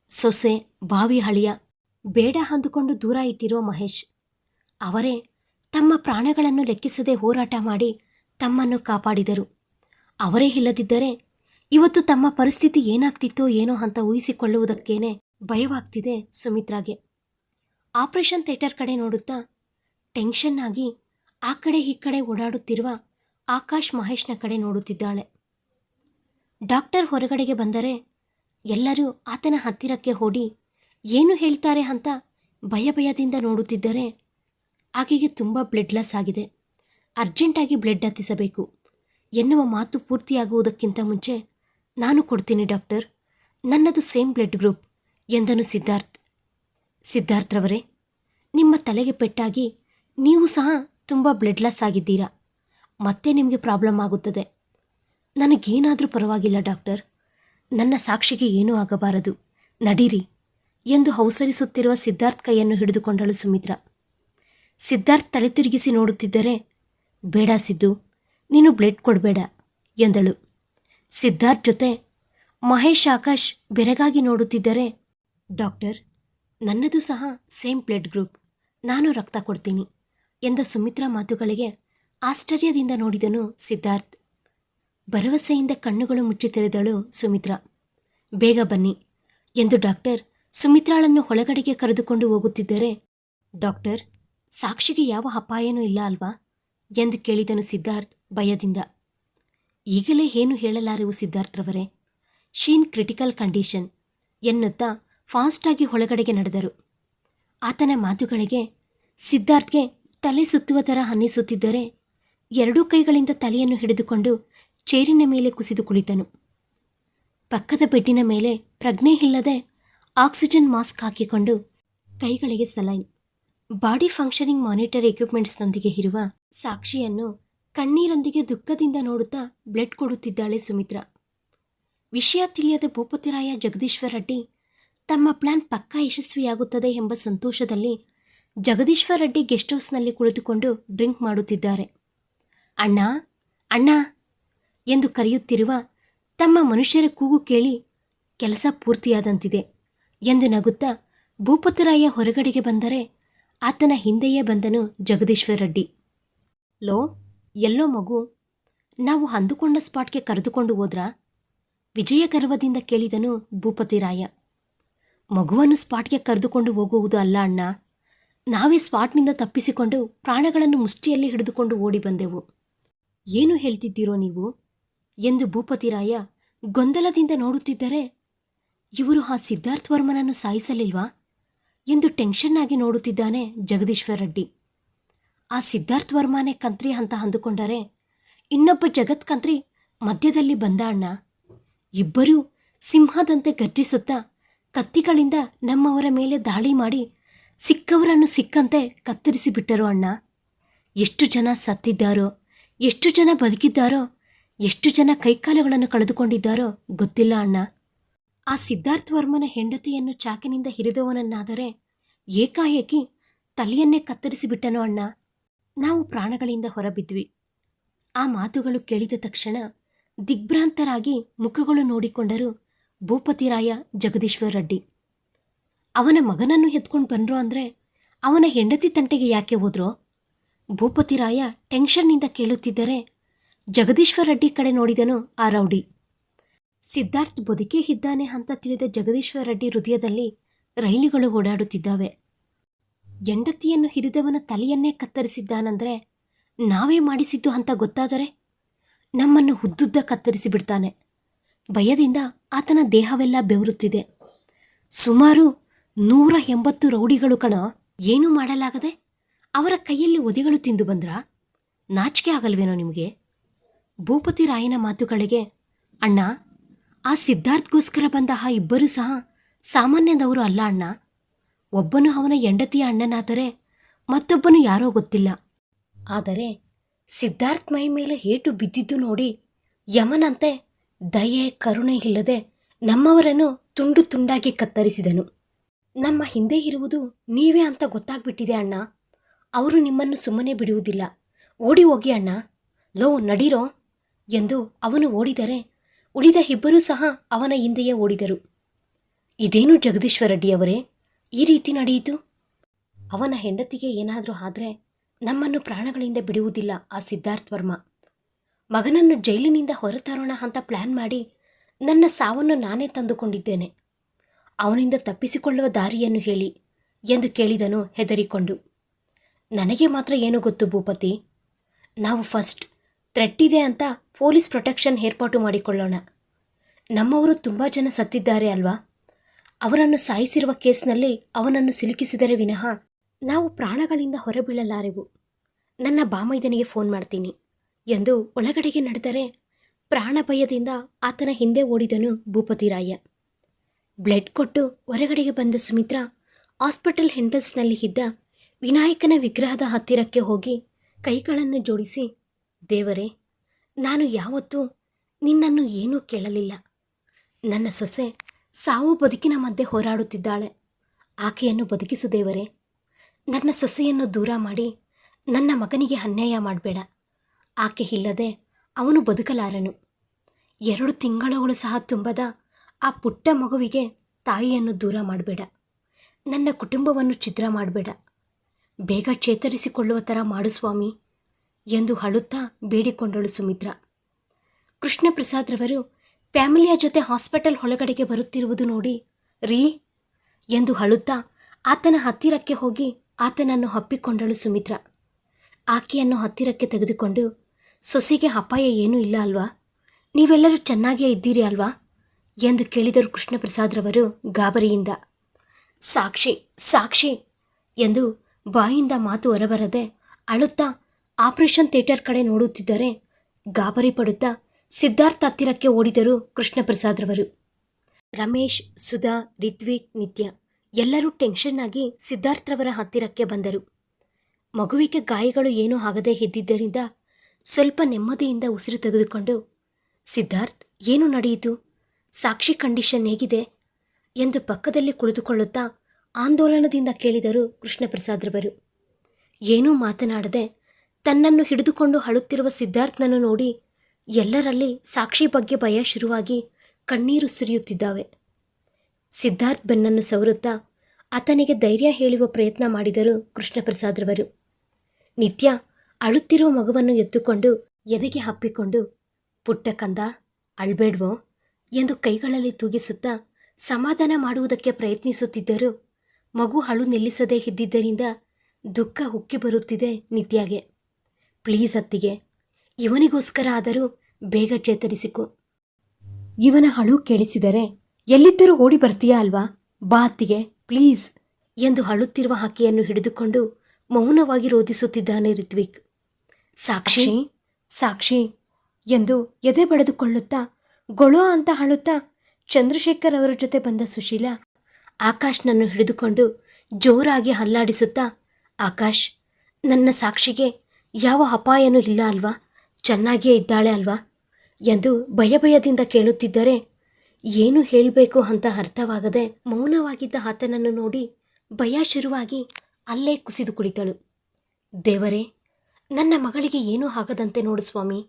ಸೊಸೆ, ಬಾವಿ ಹಳಿಯ ಬೇಡ ಅಂದುಕೊಂಡು ದೂರ ಇಟ್ಟಿರೋ ಮಹೇಶ್, ಅವರೇ ತಮ್ಮ ಪ್ರಾಣಗಳನ್ನು ಲೆಕ್ಕಿಸದೆ ಹೋರಾಟ ಮಾಡಿ ತಮ್ಮನ್ನು ಕಾಪಾಡಿದರು. ಅವರೇ ಇಲ್ಲದಿದ್ದರೆ ಇವತ್ತು ತಮ್ಮ ಪರಿಸ್ಥಿತಿ ಏನಾಗ್ತಿತ್ತೋ ಏನೋ ಅಂತ ಊಹಿಸಿಕೊಳ್ಳುವುದಕ್ಕೇನೆ ಭಯವಾಗ್ತಿದೆ ಸುಮಿತ್ರಾಗೆ. ಆಪರೇಷನ್ ಥಿಯೇಟರ್ ಕಡೆ ನೋಡುತ್ತಾ ಟೆನ್ಷನ್ ಆಗಿ ಆ ಕಡೆ ಈ ಕಡೆ ಓಡಾಡುತ್ತಿರುವ ಆಕಾಶ್ ಮಹೇಶ್ನ ಕಡೆ ನೋಡುತ್ತಿದ್ದಾಳೆ. ಡಾಕ್ಟರ್ ಹೊರಗಡೆಗೆ ಬಂದರೆ ಎಲ್ಲರೂ ಆತನ ಹತ್ತಿರಕ್ಕೆ ಓಡಿ ಏನು ಹೇಳ್ತಾರೆ ಅಂತ ಭಯ ಭಯದಿಂದ ನೋಡುತ್ತಿದ್ದರೆ ಆಕೆಗೆ ತುಂಬ ಬ್ಲಡ್ ಆಗಿದೆ. ಅರ್ಜೆಂಟಾಗಿ ಬ್ಲಡ್ ಹತ್ತಿಸಬೇಕು. ಎನ್ನುವ ಮಾತು ಪೂರ್ತಿಯಾಗುವುದಕ್ಕಿಂತ ಮುಂಚೆ ನಾನು ಕೊಡ್ತೀನಿ, ಡಾಕ್ಟರ್. ನನ್ನದು ಸೇಮ್ ಬ್ಲಡ್ ಗ್ರೂಪ್, ಎಂದನು ಸಿದ್ಧಾರ್ಥ್. ಸಿದ್ಧಾರ್ಥ್ರವರೇ, ನಿಮ್ಮ ತಲೆಗೆ ಪೆಟ್ಟಾಗಿ ನೀವು ಸಹ ತುಂಬ ಬ್ಲಡ್ ಲಾಸ್ ಆಗಿದ್ದೀರಾ? ಮತ್ತೆ ನಿಮಗೆ ಪ್ರಾಬ್ಲಮ್ ಆಗುತ್ತದೆ. ನನಗೇನಾದರೂ ಪರವಾಗಿಲ್ಲ, ಡಾಕ್ಟರ್. ನನ್ನ ಸಾಕ್ಷಿಗೆ ಏನೂ ಆಗಬಾರದು. ನಡೀರಿ, ಎಂದು ಹೌಸರಿಸುತ್ತಿರುವ ಸಿದ್ಧಾರ್ಥ್ ಕೈಯನ್ನು ಹಿಡಿದುಕೊಂಡಳು ಸುಮಿತ್ರಾ. ಸಿದ್ಧಾರ್ಥ್ ತಲೆ ತಿರುಗಿಸಿ ನೋಡುತ್ತಿದ್ದರೆ, ಬೇಡ ಸಿದ್ದು ನೀನು ಬ್ಲಡ್ ಕೊಡಬೇಡ ಎಂದಳು. ಸಿದ್ಧಾರ್ಥ್ ಜೊತೆ ಮಹೇಶ್ ಆಕಾಶ್ ಬೆರಗಾಗಿ ನೋಡುತ್ತಿದ್ದರೆ ಡಾಕ್ಟರ್, ನನ್ನದು ಸಹ ಸೇಮ್ ಬ್ಲಡ್ ಗ್ರೂಪ್, ನಾನು ರಕ್ತ ಕೊಡ್ತೀನಿ ಎಂದ ಸುಮಿತ್ರಾ ಮಾತುಗಳಿಗೆ ಆಶ್ಚರ್ಯದಿಂದ ನೋಡಿದನು ಸಿದ್ಧಾರ್ಥ್. ಭರವಸೆಯಿಂದ ಕಣ್ಣುಗಳು ಮುಚ್ಚಿ ತೆರೆದಳು ಸುಮಿತ್ರಾ. ಬೇಗ ಬನ್ನಿ ಎಂದು ಡಾಕ್ಟರ್ ಸುಮಿತ್ರಾಳನ್ನು ಒಳಗಡೆಗೆ ಕರೆದುಕೊಂಡು ಹೋಗುತ್ತಿದ್ದರೆ, ಡಾಕ್ಟರ್, ಸಾಕ್ಷಿಗೆ ಯಾವ ಅಪಾಯನೂ ಇಲ್ಲ ಅಲ್ವಾ? ಎಂದು ಕೇಳಿದನು ಸಿದ್ಧಾರ್ಥ್ ಭಯದಿಂದ. ಈಗಲೇ ಏನು ಹೇಳಲಾರೆವು ಸಿದ್ಧಾರ್ಥ್ರವರೇ? ಶೀನ್ ಕ್ರಿಟಿಕಲ್ ಕಂಡೀಷನ್ ಎನ್ನುತ್ತಾ ಫಾಸ್ಟಾಗಿ ಒಳಗಡೆಗೆ ನಡೆದರು. ಆತನ ಮಾತುಗಳಿಗೆ ಸಿದ್ಧಾರ್ಥ್ಗೆ ತಲೆ ಸುತ್ತುವ ಥರ ಅನ್ನಿಸುತ್ತಿದ್ದರೆ ಎರಡೂ ಕೈಗಳಿಂದ ತಲೆಯನ್ನು ಹಿಡಿದುಕೊಂಡು ಚೇರಿನ ಮೇಲೆ ಕುಸಿದು ಕುಳಿತನು. ಪಕ್ಕದ ಬೆಡ್ಡಿನ ಮೇಲೆ ಪ್ರಜ್ಞೆ ಇಲ್ಲದೆ ಆಕ್ಸಿಜನ್ ಮಾಸ್ಕ್ ಹಾಕಿಕೊಂಡು ಕೈಗಳಿಗೆ ಸಲೈನ್ ಬಾಡಿ ಫಂಕ್ಷನಿಂಗ್ ಮಾನಿಟರ್ ಎಕ್ವಿಪ್ಮೆಂಟ್ಸ್ನೊಂದಿಗೆ ಇರುವ ಸಾಕ್ಷಿಯನ್ನು ಕಣ್ಣೀರೊಂದಿಗೆ ದುಃಖದಿಂದ ನೋಡುತ್ತಾ ಬ್ಲಡ್ ಕೊಡುತ್ತಿದ್ದಾಳೆ ಸುಮಿತ್ರ. ವಿಷಯ ತಿಳಿಯದ ಭೂಪತಿರಾಯ ಜಗದೀಶ್ವರ ರೆಡ್ಡಿ ತಮ್ಮ ಪ್ಲಾನ್ ಪಕ್ಕಾ ಯಶಸ್ವಿಯಾಗುತ್ತದೆ ಎಂಬ ಸಂತೋಷದಲ್ಲಿ ಜಗದೀಶ್ವರ ರೆಡ್ಡಿ ಗೆಸ್ಟ್ ಹೌಸ್ನಲ್ಲಿ ಕುಳಿತುಕೊಂಡು ಡ್ರಿಂಕ್ ಮಾಡುತ್ತಿದ್ದಾರೆ. ಅಣ್ಣ ಅಣ್ಣ, ಎಂದು ಕರೆಯುತ್ತಿರುವ ತಮ್ಮ ಮನುಷ್ಯರ ಕೂಗು ಕೇಳಿ ಕೆಲಸ ಪೂರ್ತಿಯಾದಂತಿದೆ ಎಂದು ನಗುತ್ತಾ ಭೂಪತಿರಾಯ ಹೊರಗಡೆಗೆ ಬಂದರೆ ಆತನ ಹಿಂದೆಯೇ ಬಂದನು ಜಗದೀಶ್ವರ ರೆಡ್ಡಿ. ಲೋ, ಎಲ್ಲೋ ಮಗು, ನಾವು ಅಂದುಕೊಂಡ ಸ್ಪಾಟ್ಗೆ ಕರೆದುಕೊಂಡು ಹೋದ್ರಾ? ವಿಜಯ ಗರ್ವದಿಂದ ಕೇಳಿದನು ಭೂಪತಿರಾಯ ಮಗುವನ್ನು ಸ್ಪಾಟ್ಗೆ ಕರೆದುಕೊಂಡು ಹೋಗುವುದು ಅಲ್ಲ ಅಣ್ಣ. ನಾವೇ ಸ್ಪಾಟ್ನಿಂದ ತಪ್ಪಿಸಿಕೊಂಡು ಪ್ರಾಣಗಳನ್ನು ಮುಷ್ಟಿಯಲ್ಲಿ ಹಿಡಿದುಕೊಂಡು ಓಡಿ ಬಂದೆವು. ಏನು ಹೇಳ್ತಿದ್ದೀರೋ ನೀವು? ಎಂದು ಭೂಪತಿರಾಯ ಗೊಂದಲದಿಂದ ನೋಡುತ್ತಿದ್ದರೆ ಇವರು ಆ ಸಿದ್ಧಾರ್ಥ್ ವರ್ಮನನ್ನು ಸಾಯಿಸಲಿಲ್ವಾ? ಎಂದು ಟೆನ್ಷನ್ ಆಗಿ ನೋಡುತ್ತಿದ್ದಾನೆ ಜಗದೀಶ್ವರ ರೆಡ್ಡಿ. ಆ ಸಿದ್ಧಾರ್ಥ್ ವರ್ಮಾನೇ ಕಂತ್ರಿ ಅಂತ ಅಂದುಕೊಂಡರೆ ಇನ್ನೊಬ್ಬ ಜಗತ್ ಕಂತ್ರಿ ಮಧ್ಯದಲ್ಲಿ ಬಂದ ಅಣ್ಣ. ಇಬ್ಬರೂ ಸಿಂಹದಂತೆ ಗರ್ಜಿಸುತ್ತಾ ಕತ್ತಿಗಳಿಂದ ನಮ್ಮವರ ಮೇಲೆ ದಾಳಿ ಮಾಡಿ ಸಿಕ್ಕವರನ್ನು ಸಿಕ್ಕಂತೆ ಕತ್ತರಿಸಿ ಬಿಟ್ಟರು ಅಣ್ಣ. ಎಷ್ಟು ಜನ ಸತ್ತಿದ್ದಾರೋ, ಎಷ್ಟು ಜನ ಬದುಕಿದ್ದಾರೋ, ಎಷ್ಟು ಜನ ಕೈಕಾಲುಗಳನ್ನು ಕಳೆದುಕೊಂಡಿದ್ದಾರೋ ಗೊತ್ತಿಲ್ಲ ಅಣ್ಣ. ಆ ಸಿದ್ಧಾರ್ಥ್ ವರ್ಮನ ಹೆಂಡತಿಯನ್ನು ಚಾಕಿನಿಂದ ಹಿರಿದವನನ್ನಾದರೆ ಏಕಾಏಕಿ ತಲೆಯನ್ನೇ ಕತ್ತರಿಸಿ ಬಿಟ್ಟನು ಅಣ್ಣ? ನಾವು ಪ್ರಾಣಗಳಿಂದ ಹೊರಬಿದ್ವಿ. ಆ ಮಾತುಗಳು ಕೇಳಿದ ತಕ್ಷಣ ದಿಗ್ಭ್ರಾಂತರಾಗಿ ಮುಖಗಳು ನೋಡಿಕೊಂಡರು ಭೂಪತಿರಾಯ ಜಗದೀಶ್ವರ ರೆಡ್ಡಿ. ಅವನ ಮಗನನ್ನು ಎತ್ಕೊಂಡು ಬಂದ್ರು ಅಂದರೆ ಅವನ ಹೆಂಡತಿ ತಂಟೆಗೆ ಯಾಕೆ ಹೋದ್ರೋ? ಭೂಪತಿರಾಯ ಟೆನ್ಷನ್ನಿಂದ ಕೇಳುತ್ತಿದ್ದರೆ ಜಗದೀಶ್ವರ ರೆಡ್ಡಿ ಕಡೆ ನೋಡಿದನು ಆ ರೌಡಿ. ಸಿದ್ಧಾರ್ಥ್ ಬದುಕೇ ಇದ್ದಾನೆ ಅಂತ ತಿಳಿದ ಜಗದೀಶ್ವರ ರೆಡ್ಡಿ ಹೃದಯದಲ್ಲಿ ರೈಲುಗಳು ಓಡಾಡುತ್ತಿದ್ದಾವೆ. ಹೆಂಡತಿಯನ್ನು ಹಿರಿದವನ ತಲೆಯನ್ನೇ ಕತ್ತರಿಸಿದ್ದಾನಂದ್ರೆ ನಾವೇ ಮಾಡಿಸಿದ್ದು ಅಂತ ಗೊತ್ತಾದರೆ ನಮ್ಮನ್ನು ಉದ್ದುದ್ದ ಕತ್ತರಿಸಿ ಬಿಡ್ತಾನೆ. ಭಯದಿಂದ ಆತನ ದೇಹವೆಲ್ಲ ಬೆವರುತ್ತಿದೆ. ಸುಮಾರು ನೂರ ಎಂಬತ್ತು ರೌಡಿಗಳು ಕಣ, ಏನೂ ಮಾಡಲಾಗದೆ ಅವರ ಕೈಯಲ್ಲಿ ಒದೆಗಳು ತಿಂದು ಬಂದ್ರಾ? ನಾಚಿಕೆ ಆಗಲ್ವೇನೋ ನಿಮಗೆ? ಭೂಪತಿ ರಾಯನ ಮಾತುಗಳಿಗೆ, ಅಣ್ಣ ಆ ಸಿದ್ಧಾರ್ಥ್ಗೋಸ್ಕರ ಬಂದ ಆ ಇಬ್ಬರೂ ಸಹ ಸಾಮಾನ್ಯದವರು ಅಲ್ಲ ಅಣ್ಣ. ಒಬ್ಬನು ಅವನ ಹೆಂಡತಿಯ ಅಣ್ಣನಾದರೆ ಮತ್ತೊಬ್ಬನು ಯಾರೋ ಗೊತ್ತಿಲ್ಲ. ಆದರೆ ಸಿದ್ಧಾರ್ಥ್ ಮೈ ಮೇಲೆ ಏಟು ಬಿದ್ದಿದ್ದು ನೋಡಿ ಯಮನಂತೆ ದಯೆ, ಕರುಣೆ ಇಲ್ಲದೆ ನಮ್ಮವರನ್ನು ತುಂಡು ತುಂಡಾಗಿ ಕತ್ತರಿಸಿದನು. ನಮ್ಮ ಹಿಂದೆ ಇರುವುದು ನೀವೇ ಅಂತ ಗೊತ್ತಾಗ್ಬಿಟ್ಟಿದೆ ಅಣ್ಣ. ಅವರು ನಿಮ್ಮನ್ನು ಸುಮ್ಮನೆ ಬಿಡುವುದಿಲ್ಲ. ಓಡಿ ಹೋಗಿ ಅಣ್ಣ. ಲೋ, ನಡೀರೋ ಎಂದು ಅವನು ಓಡಿದರೆ ಉಳಿದ ಇಬ್ಬರೂ ಸಹ ಅವನ ಹಿಂದೆಯೇ ಓಡಿದರು. ಇದೇನು ಜಗದೀಶ್ವರ ರೆಡ್ಡಿಯವರೇ ಈ ರೀತಿ ನಡೆಯಿತು? ಅವನ ಹೆಂಡತಿಗೆ ಏನಾದರೂ ಆದರೆ ನಮ್ಮನ್ನು ಪ್ರಾಣಗಳಿಂದ ಬಿಡುವುದಿಲ್ಲ ಆ ಸಿದ್ಧಾರ್ಥ್ ವರ್ಮ. ಮಗನನ್ನು ಜೈಲಿನಿಂದ ಹೊರತರೋಣ ಅಂತ ಪ್ಲ್ಯಾನ್ ಮಾಡಿ ನನ್ನ ಸಾವನ್ನು ನಾನೇ ತಂದುಕೊಂಡಿದ್ದೇನೆ. ಅವನಿಂದ ತಪ್ಪಿಸಿಕೊಳ್ಳುವ ದಾರಿಯನ್ನು ಹೇಳಿ ಎಂದು ಕೇಳಿದನು ಹೆದರಿಕೊಂಡು. ನನಗೆ ಮಾತ್ರ ಏನು ಗೊತ್ತು ಭೂಪತಿ? ನಾವು ಫಸ್ಟ್ ಥ್ರೆಟ್ಟಿದೆ ಅಂತ ಪೊಲೀಸ್ ಪ್ರೊಟೆಕ್ಷನ್ ಏರ್ಪಾಟು ಮಾಡಿಕೊಳ್ಳೋಣ. ನಮ್ಮವರು ತುಂಬ ಜನ ಸತ್ತಿದ್ದಾರೆ ಅಲ್ವಾ? ಅವರನ್ನು ಸಾಯಿಸಿರುವ ಕೇಸ್ನಲ್ಲಿ ಅವನನ್ನು ಸಿಲುಕಿಸಿದರೆ ವಿನಃ ನಾವು ಪ್ರಾಣಗಳಿಂದ ಹೊರಬೀಳಲಾರೆವು. ನನ್ನ ಬಾಮೈದನಿಗೆ ಫೋನ್ ಮಾಡ್ತೀನಿ. ಎಂದು ಒಳಗಡೆಗೆ ನಡೆದರೆ ಪ್ರಾಣ ಭಯದಿಂದ ಆತನ ಹಿಂದೆ ಓಡಿದನು ಭೂಪತಿರಾಯ. ಬ್ಲಡ್ ಕೊಟ್ಟು ಹೊರಗಡೆಗೆ ಬಂದ ಸುಮಿತ್ರಾ ಹಾಸ್ಪಿಟಲ್ ಹೆಂಡಲ್ಸ್ನಲ್ಲಿ ಇದ್ದ ವಿನಾಯಕನ ವಿಗ್ರಹದ ಹತ್ತಿರಕ್ಕೆ ಹೋಗಿ ಕೈಗಳನ್ನು ಜೋಡಿಸಿ, ದೇವರೇ ನಾನು ಯಾವತ್ತೂ ನಿನ್ನನ್ನು ಏನೂ ಕೇಳಲಿಲ್ಲ. ನನ್ನ ಸೊಸೆ ಸಾವು ಬದುಕಿನ ಮಧ್ಯೆ ಹೋರಾಡುತ್ತಿದ್ದಾಳೆ. ಆಕೆಯನ್ನು ಬದುಕಿಸು ದೇವರೇ. ನನ್ನ ಸೊಸೆಯನ್ನು ದೂರ ಮಾಡಿ ನನ್ನ ಮಗನಿಗೆ ಅನ್ಯಾಯ ಮಾಡಬೇಡ. ಆಕೆ ಇಲ್ಲದೆ ಅವನು ಬದುಕಲಾರನು. ಎರಡು ತಿಂಗಳುಗಳು ಸಹ ತುಂಬದ ಆ ಪುಟ್ಟ ಮಗುವಿಗೆ ತಾಯಿಯನ್ನು ದೂರ ಮಾಡಬೇಡ. ನನ್ನ ಕುಟುಂಬವನ್ನು ಛಿದ್ರ ಮಾಡಬೇಡ. ಬೇಗ ಚೇತರಿಸಿಕೊಳ್ಳುವ ಥರ ಮಾಡು ಸ್ವಾಮಿ. ಎಂದು ಅಳುತ್ತಾ ಬೇಡಿಕೊಂಡಳು ಸುಮಿತ್ರ. ಕೃಷ್ಣ ಪ್ರಸಾದ್ರವರು ಫ್ಯಾಮಿಲಿಯ ಜೊತೆ ಹಾಸ್ಪಿಟಲ್ ಒಳಗಡೆಗೆ ಬರುತ್ತಿರುವುದು ನೋಡಿ, ರೀ, ಎಂದು ಅಳುತ್ತಾ ಆತನ ಹತ್ತಿರಕ್ಕೆ ಹೋಗಿ ಆತನನ್ನು ಹಪ್ಪಿಕೊಂಡಳು ಸುಮಿತ್ರ. ಆಕೆಯನ್ನು ಹತ್ತಿರಕ್ಕೆ ತೆಗೆದುಕೊಂಡು, ಸೊಸೆಗೆ ಅಪಾಯ ಏನೂ ಇಲ್ಲ ಅಲ್ವಾ? ನೀವೆಲ್ಲರೂ ಚೆನ್ನಾಗಿಯೇ ಇದ್ದೀರಿ ಅಲ್ವಾ? ಎಂದು ಕೇಳಿದರು ಕೃಷ್ಣ ಪ್ರಸಾದ್ರವರು ಗಾಬರಿಯಿಂದ. ಸಾಕ್ಷಿ ಸಾಕ್ಷಿ, ಎಂದು ಬಾಯಿಂದ ಮಾತು ಹೊರಬರದೆ ಅಳುತ್ತಾ ಆಪರೇಷನ್ ಥಿಯೇಟರ್ ಕಡೆ ನೋಡುತ್ತಿದ್ದರೆ ಗಾಬರಿ ಪಡುತ್ತಾ ಸಿದ್ಧಾರ್ಥ ಹತ್ತಿರಕ್ಕೆ ಓಡಿದರು ಕೃಷ್ಣ ಪ್ರಸಾದ್ರವರು ರಮೇಶ್, ಸುಧಾ, ರಿತ್ವಿಕ್, ನಿತ್ಯ ಎಲ್ಲರೂ ಟೆನ್ಷನ್ ಆಗಿ ಸಿದ್ಧಾರ್ಥ್ರವರ ಹತ್ತಿರಕ್ಕೆ ಬಂದರು. ಮಗುವಿಗೆ ಗಾಯಗಳು ಏನೂ ಆಗದೇ ಇದ್ದಿದ್ದರಿಂದ ಸ್ವಲ್ಪ ನೆಮ್ಮದಿಯಿಂದ ಉಸಿರು ತೆಗೆದುಕೊಂಡು, ಸಿದ್ಧಾರ್ಥ್, ಏನು ನಡೆಯಿತು? ಸಾಕ್ಷಿ ಕಂಡೀಷನ್ ಹೇಗಿದೆ? ಎಂದು ಪಕ್ಕದಲ್ಲಿ ಕುಳಿತುಕೊಳ್ಳುತ್ತಾ ಆಂದೋಲನದಿಂದ ಕೇಳಿದರು ಕೃಷ್ಣ ಪ್ರಸಾದ್ರವರು ಏನೂ ಮಾತನಾಡದೆ ತನ್ನನ್ನು ಹಿಡಿದುಕೊಂಡು ಅಳುತ್ತಿರುವ ಸಿದ್ಧಾರ್ಥನನ್ನು ನೋಡಿ ಎಲ್ಲರಲ್ಲಿ ಸಾಕ್ಷಿ ಬಗ್ಗೆ ಭಯ ಶುರುವಾಗಿ ಕಣ್ಣೀರು ಸುರಿಯುತ್ತಿದ್ದಾವೆ. ಸಿದ್ಧಾರ್ಥ್ ಬೆನ್ನನ್ನು ಸವರುತ್ತಾ ಆತನಿಗೆ ಧೈರ್ಯ ಹೇಳುವ ಪ್ರಯತ್ನ ಮಾಡಿದರು ಕೃಷ್ಣಪ್ರಸಾದ್ರವರು. ನಿತ್ಯ ಅಳುತ್ತಿರುವ ಮಗುವನ್ನು ಎತ್ತುಕೊಂಡು ಎದೆಗೆ ಹಪ್ಪಿಕೊಂಡು ಪುಟ್ಟ ಕಂದ, ಅಳ್ಬೇಡ್ವೋ ಎಂದು ಕೈಗಳಲ್ಲಿ ತೂಗಿಸುತ್ತಾ ಸಮಾಧಾನ ಮಾಡುವುದಕ್ಕೆ ಪ್ರಯತ್ನಿಸುತ್ತಿದ್ದರು ಮಗು ಅಳು ನಿಲ್ಲಿಸದೇ ಇದ್ದಿದ್ದರಿಂದ ದುಃಖ ಉಕ್ಕಿ ಬರುತ್ತಿದೆ ನಿತ್ಯಾಗೆ. ಪ್ಲೀಸ್ ಅತ್ತಿಗೆ, ಇವನಿಗೋಸ್ಕರ ಆದರೂ ಬೇಗ ಚೇತರಿಸಿಕೊ. ಇವನ ಹಳು ಕೇಳಿಸಿದರೆ, ಎಲ್ಲಿದ್ದರೂ ಓಡಿ ಬರ್ತೀಯಾ ಅಲ್ವಾ? ಬಾ ಅತ್ತಿಗೆ, ಪ್ಲೀಸ್ ಎಂದು ಹಳುತ್ತಿರುವ ಹಕ್ಕಿಯನ್ನು ಹಿಡಿದುಕೊಂಡು ಮೌನವಾಗಿ ರೋಧಿಸುತ್ತಿದ್ದಾನೆ ರಿತ್ವಿಕ್ ಸಾಕ್ಷಿ ಸಾಕ್ಷಿ ಎಂದು ಎದೆ ಬಡಿದುಕೊಳ್ಳುತ್ತಾ, ಗೊಳೋ ಅಂತ ಹಳುತ್ತಾ ಚಂದ್ರಶೇಖರ್ ಅವರ ಜೊತೆ ಬಂದ ಸುಶೀಲಾ ಆಕಾಶ್ನನ್ನು ಹಿಡಿದುಕೊಂಡು ಜೋರಾಗಿ ಹಲ್ಲಾಡಿಸುತ್ತಾ, ಆಕಾಶ್, ನನ್ನ ಸಾಕ್ಷಿಗೆ ಯಾವ ಅಪಾಯನೂ ಇಲ್ಲ ಅಲ್ವಾ? ಚೆನ್ನಾಗಿಯೇ ಇದ್ದಾಳೆ ಅಲ್ವಾ? ಎಂದು ಭಯಭಯದಿಂದ ಕೇಳುತ್ತಿದ್ದರೆ ಏನು ಹೇಳಬೇಕು ಅಂತ ಅರ್ಥವಾಗದೆ ಮೌನವಾಗಿದ್ದ ಆತನನ್ನು ನೋಡಿ ಭಯ ಶುರುವಾಗಿ ಅಲ್ಲೇ ಕುಸಿದು ಕುಳಿತಳು. ದೇವರೇ, ನನ್ನ ಮಗಳಿಗೆ ಏನೂ ಆಗದಂತೆ ನೋಡು ಸ್ವಾಮಿ.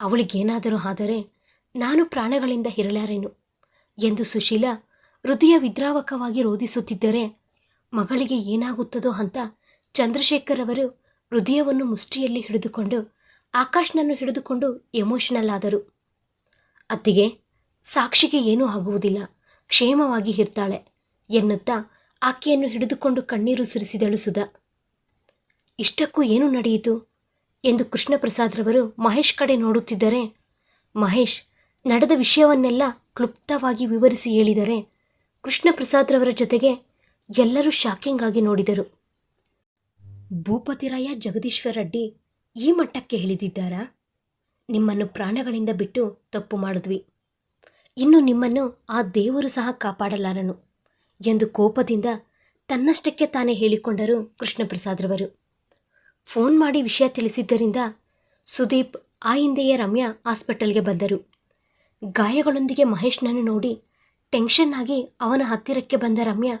ಅವಳಿಗೇನಾದರೂ ಆದರೆ ನಾನು ಪ್ರಾಣಗಳಿಂದ ಇರಲಾರೆನು ಎಂದು ಸುಶೀಲಾ ಹೃದಯ ವಿದ್ರಾವಕವಾಗಿ ರೋಧಿಸುತ್ತಿದ್ದರೆ ಮಗಳಿಗೆ ಏನಾಗುತ್ತದೋ ಅಂತ ಚಂದ್ರಶೇಖರ್ ಅವರು ಹೃದಯವನ್ನು ಮುಷ್ಟಿಯಲ್ಲಿ ಹಿಡಿದುಕೊಂಡು, ಆಕಾಶ್ನನ್ನು ಹಿಡಿದುಕೊಂಡು ಎಮೋಷನಲ್ ಆದರು. ಅತ್ತಿಗೆ, ಸಾಕ್ಷಿಗೆ ಏನೂ ಆಗುವುದಿಲ್ಲ, ಕ್ಷೇಮವಾಗಿ ಇರ್ತಾಳೆ ಎನ್ನುತ್ತಾ ಆಕೆಯನ್ನು ಹಿಡಿದುಕೊಂಡು ಕಣ್ಣೀರು ಸುರಿಸಿದಳು ಸುಧಾ. ಇಷ್ಟಕ್ಕೂ ಏನು ನಡೆಯಿತು? ಎಂದು ಕೃಷ್ಣಪ್ರಸಾದ್ರವರು ಮಹೇಶ್ ಕಡೆ ನೋಡುತ್ತಿದ್ದರೆ, ಮಹೇಶ್ ನಡೆದ ವಿಷಯವನ್ನೆಲ್ಲ ಕ್ಲುಪ್ತವಾಗಿ ವಿವರಿಸಿ ಹೇಳಿದರೆ ಕೃಷ್ಣಪ್ರಸಾದ್ರವರ ಜೊತೆಗೆ ಎಲ್ಲರೂ ಶಾಕಿಂಗ್ ಆಗಿ ನೋಡಿದರು. ಭೂಪತಿರಾಯ ಜಗದೀಶ್ವರ ರೆಡ್ಡಿ ಈ ಮಟ್ಟಕ್ಕೆ ಇಳಿದಿದ್ದಾರಾ? ನಿಮ್ಮನ್ನು ಪ್ರಾಣಗಳಿಂದ ಬಿಟ್ಟು ತಪ್ಪು ಮಾಡಿದ್ವಿ. ಇನ್ನು ನಿಮ್ಮನ್ನು ಆ ದೇವರು ಸಹ ಕಾಪಾಡಲಾರನು ಎಂದು ಕೋಪದಿಂದ ತನ್ನಷ್ಟಕ್ಕೆ ತಾನೇ ಹೇಳಿಕೊಂಡರು ಕೃಷ್ಣಪ್ರಸಾದ್ರವರು. ಫೋನ್ ಮಾಡಿ ವಿಷಯ ತಿಳಿಸಿದ್ದರಿಂದ ಸುದೀಪ್, ಆ ಹಿಂದೆಯೇ ರಮ್ಯಾ ಹಾಸ್ಪಿಟಲ್ಗೆ ಬಂದರು. ಗಾಯಗಳೊಂದಿಗೆ ಮಹೇಶ್ನನ್ನು ನೋಡಿ ಟೆನ್ಷನ್ ಆಗಿ ಅವನ ಹತ್ತಿರಕ್ಕೆ ಬಂದ ರಮ್ಯಾ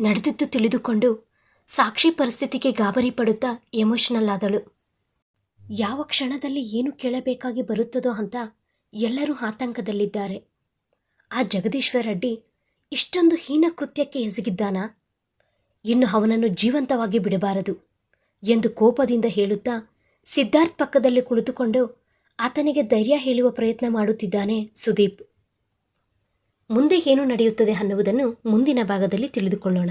ನಡೆದಿದ್ದು ತಿಳಿದುಕೊಂಡು ಸಾಕ್ಷಿ ಪರಿಸ್ಥಿತಿಗೆ ಗಾಬರಿ ಪಡುತ್ತಾ ಎಮೋಷನಲ್ ಆದಳು. ಯಾವ ಕ್ಷಣದಲ್ಲಿ ಏನು ಕೇಳಬೇಕಾಗಿ ಬರುತ್ತದೋ ಅಂತ ಎಲ್ಲರೂ ಆತಂಕದಲ್ಲಿದ್ದಾರೆ. ಆ ಜಗದೀಶ್ವರ ರೆಡ್ಡಿ ಇಷ್ಟೊಂದು ಹೀನ ಕೃತ್ಯಕ್ಕೆ ಎಸಗಿದ್ದಾನಾ? ಇನ್ನು ಅವನನ್ನು ಜೀವಂತವಾಗಿ ಬಿಡಬಾರದು ಎಂದು ಕೋಪದಿಂದ ಹೇಳುತ್ತಾ ಸಿದ್ಧಾರ್ಥ್ ಪಕ್ಕದಲ್ಲಿ ಕುಳಿತುಕೊಂಡು ಆತನಿಗೆ ಧೈರ್ಯ ಹೇಳುವ ಪ್ರಯತ್ನ ಮಾಡುತ್ತಿದ್ದಾನೆ ಸುದೀಪ್. ಮುಂದೆ ಏನು ನಡೆಯುತ್ತದೆ ಅನ್ನುವುದನ್ನು ಮುಂದಿನ ಭಾಗದಲ್ಲಿ ತಿಳಿದುಕೊಳ್ಳೋಣ.